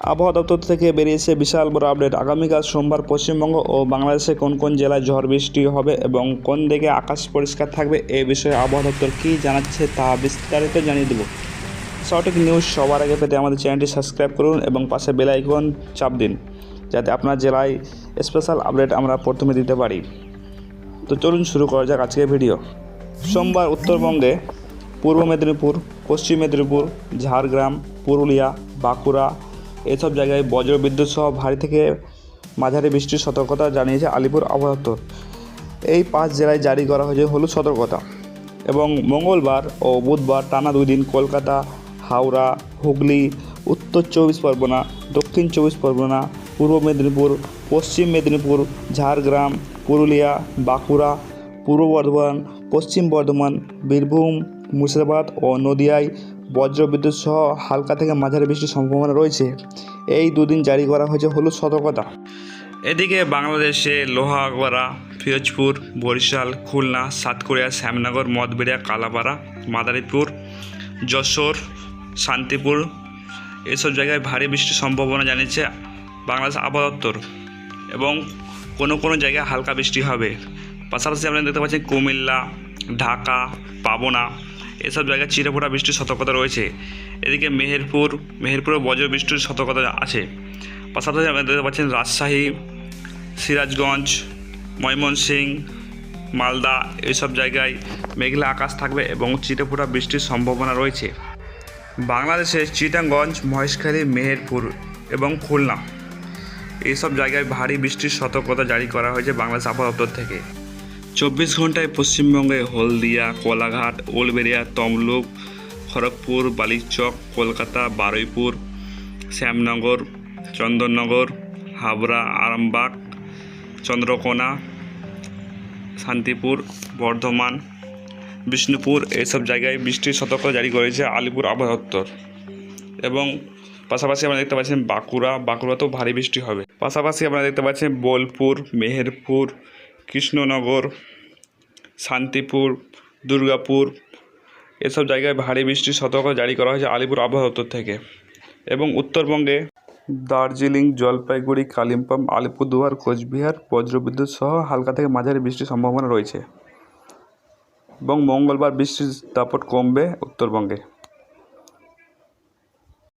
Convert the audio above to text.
আবহাওয়া দপ্তর থেকে বেরিয়েছে বিশাল বড় আপডেট। আগামীকাল সোমবার পশ্চিমবঙ্গ ও বাংলাদেশে কোন কোন জেলায় ঝড় বৃষ্টি হবে এবং কোন দিকে আকাশ পরিষ্কার থাকবে এ বিষয়ে আবহাওয়া দপ্তর কী জানাচ্ছে তা বিস্তারিত জানিয়ে দেব। সঠিক নিউজ সবার আগে পেতে আমাদের চ্যানেলটি সাবস্ক্রাইব করুন এবং পাশে বেল আইকন চাপ দিন, যাতে আপনার জেলায় স্পেশাল আপডেট আমরা প্রথমে দিতে পারি। তো চলুন শুরু করা যাক আজকের ভিডিও। সোমবার উত্তরবঙ্গে পূর্ব মেদিনীপুর, পশ্চিম মেদিনীপুর, ঝাড়গ্রাম, পুরুলিয়া, বাঁকুড়া এসব জায়গায় বজ্রবিদ্যুৎ সহ ভারী থেকে মাঝারি বৃষ্টির সতর্কতা জানিয়েছে আলিপুর আবহাওয়া এই পাঁচ জেলায় জারি করা হয়েছে হলুদ সতর্কতা এবং মঙ্গলবার ও বুধবার টানা দুই দিন কলকাতা, হাওড়া, হুগলি, উত্তর চব্বিশ পরগনা, দক্ষিণ চব্বিশ পরগনা, পূর্ব মেদিনীপুর, পশ্চিম মেদিনীপুর, ঝাড়গ্রাম, পুরুলিয়া, বাঁকুড়া, পূর্ব বর্ধমান, পশ্চিম বর্ধমান, বীরভূম, মুর্শিদাবাদ ও নদিয়ায় বজ্রবিদ্যুৎ সহ হালকা থেকে মাঝারি বৃষ্টির সম্ভাবনা রয়েছে। এই দুদিন জারি করা হয়েছে হলুদ সতর্কতা। এদিকে বাংলাদেশে লোহা লোহাগড়া ফিরোজপুর বরিশাল, খুলনা সাতক্ষীরা শ্যামনগর, মঠবেড়িয়া, কালাপাড়া, মাদারীপুর, যশোর, শান্তিপুর এসব জায়গায় ভারী বৃষ্টির সম্ভাবনা জানিয়েছে বাংলাদেশ আবহাওয়া দপ্তর এবং কোনো কোনো জায়গায় হালকা বৃষ্টি হবে। পাশাপাশি আপনারা দেখতে পাচ্ছেন কুমিল্লা, ঢাকা, পাবনা এসব জায়গায় চিরপোটা বৃষ্টির সতর্কতা রয়েছে। এদিকে মেহেরপুর, মেহেরপুরে বজ্র বৃষ্টির সতর্কতা আছে। পাশাপাশি আপনারা দেখতে পাচ্ছেন রাজশাহী, সিরাজগঞ্জ ময়মনসিংহ মালদা এইসব জায়গায় মেঘলা আকাশ থাকবে এবং চিটেফোঁটা বৃষ্টির সম্ভাবনা রয়েছে। বাংলাদেশের চিটাগঞ্জ, মহেশখালী, মেহেরপুর এবং খুলনা এইসব জায়গায় ভারী বৃষ্টির সতর্কতা জারি করা হয়েছে বাংলাদেশ আবহাওয়া দপ্তর থেকে। চব্বিশ ঘন্টায় পশ্চিমবঙ্গে হলদিয়া, কোলাঘাট উলবেড়িয়া তমলুক, খড়গপুর, বালিচক, কলকাতা, বারুইপুর, শ্যামনগর, চন্দননগর, হাবড়া, আরামবাগ, চন্দ্রকোনা, শান্তিপুর, বর্ধমান, বিষ্ণুপুর এইসব জায়গায় বৃষ্টির সতর্কতা জারি করেছে আলিপুর আবহাওয়া দপ্তর। এবং পাশাপাশি আপনারা দেখতে পাচ্ছেন বাঁকুড়া, বাঁকুড়াতেও ভারী বৃষ্টি হবে। পাশাপাশি আপনারা দেখতে পাচ্ছেন বোলপুর, মেহেরপুর কৃষ্ণনগর, শান্তিপুর, দুর্গাপুর, এসব জায়গায় ভারী বৃষ্টির সতর্কতা জারি করা হয়েছে আলিপুর আবহাওয়া দপ্তর থেকে। এবং উত্তরবঙ্গে দার্জিলিং, জলপাইগুড়ি, কালিম্পং, আলিপুরদুয়ার, কোচবিহার, বজ্রবিদ্যুৎ সহ হালকা থেকে মাঝারি বৃষ্টির সম্ভাবনা রয়েছে। এবং মঙ্গলবার বৃষ্টির দাপট কমবে উত্তরবঙ্গে।